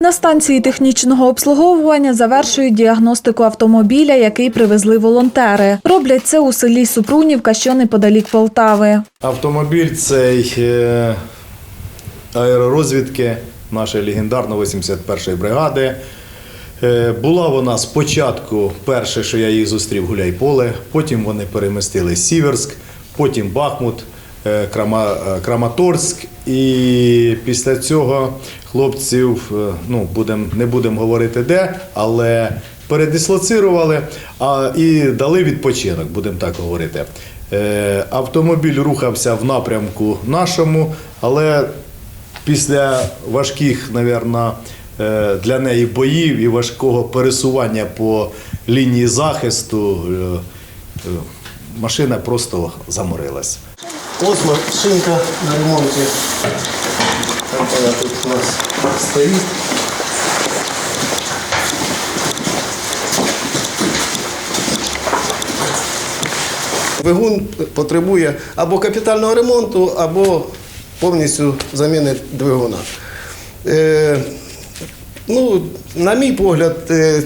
На станції технічного обслуговування завершують діагностику автомобіля, який привезли волонтери. Роблять це у селі Супрунівка, що неподалік Полтави. Автомобіль цей е, аеророзвідки нашої легендарної 81-ї бригади. Е, Була вона спочатку, перше, що я їх зустрів, Гуляйполе, потім вони перемістили Сіверськ, потім Бахмут, Краматорськ. І після цього хлопців, е, ну, будем, не будемо говорити де, але передислоцирували а, і дали відпочинок, будемо так говорити. Е, Автомобіль рухався в напрямку нашому, але після важких, напевно, для неї боїв і важкого пересування по лінії захисту е, е, машина просто заморилась. Ось машинка на ремонті. Так вона тут у нас стоїть. Двигун потребує або капітального ремонту, або повністю заміни двигуна. Е, ну, на мій погляд, е,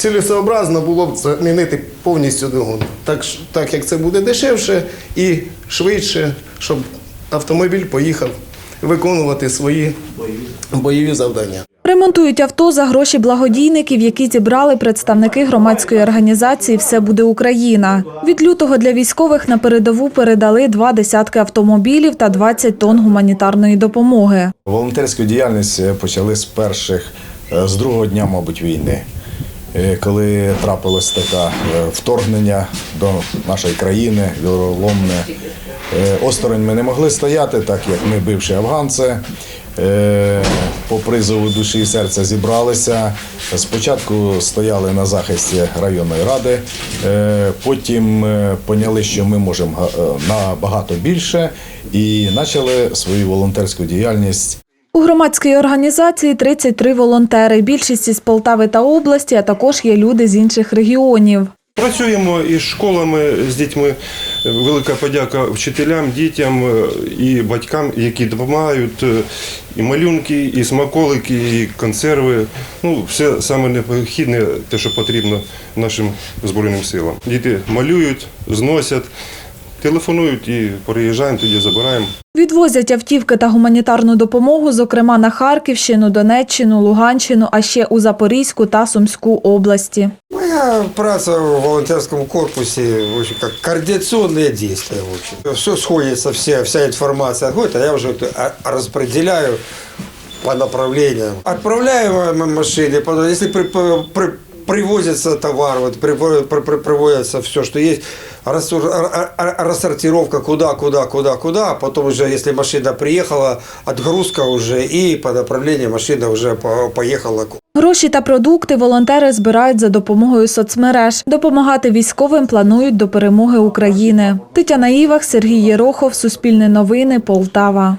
цілесообразно було б замінити повністю двигун. Так, так як це буде дешевше і швидше, щоб автомобіль поїхав виконувати свої бойові завдання. Ремонтують авто за гроші благодійників, які зібрали представники громадської організації Все буде Україна. Від лютого для військових на передову передали два десятки автомобілів та 20 тонн гуманітарної допомоги. Волонтерську діяльність почали з перших, е, з другого дня, мабуть, війни, коли трапилось таке е, вторгнення до нашої країни, віроломне. Е, Осторонь ми не могли стояти, так як ми бивші афганці. Е, По призову душі і серця зібралися. Спочатку стояли на захисті районної ради, е, потім е, поняли, що ми можемо е, набагато більше, і почали свою волонтерську діяльність У громадській організації 33 волонтери. Більшість із Полтави та області, а також є люди з інших регіонів. Працюємо із школами з дітьми. Велика подяка вчителям, дітям е, і батькам, які допомагають. е, І малюнки, і смаколики, і консерви. Ну, все саме необхідне, те, що потрібно нашим Збройним силам. Діти малюють, зносять, телефонують і приїжджаємо, тоді забираємо. Відвозять автівки та гуманітарну допомогу, зокрема на Харківщину, Донеччину, Луганщину, а ще у Запорізьку та Сумську області. Моя праца в волонтерском корпусе, в общем, как координационные действия. Все сходится, все, вся информация отходит, а я уже это а- распределяю по направлениям. Отправляю м- машине, потом, если при- при- привозится товар, вот, при- при- при- привозится все, что есть, рассор- ра- ра- рассортировка куда, куда, куда, куда, а потом уже, если машина приехала, отгрузка уже, и по направлению машина уже по- поехала Гроші та продукти волонтери збирають за допомогою соцмереж. Допомагати військовим планують до перемоги України. Тетяна Івах, Сергій Єрохов, Суспільне новини, Полтава.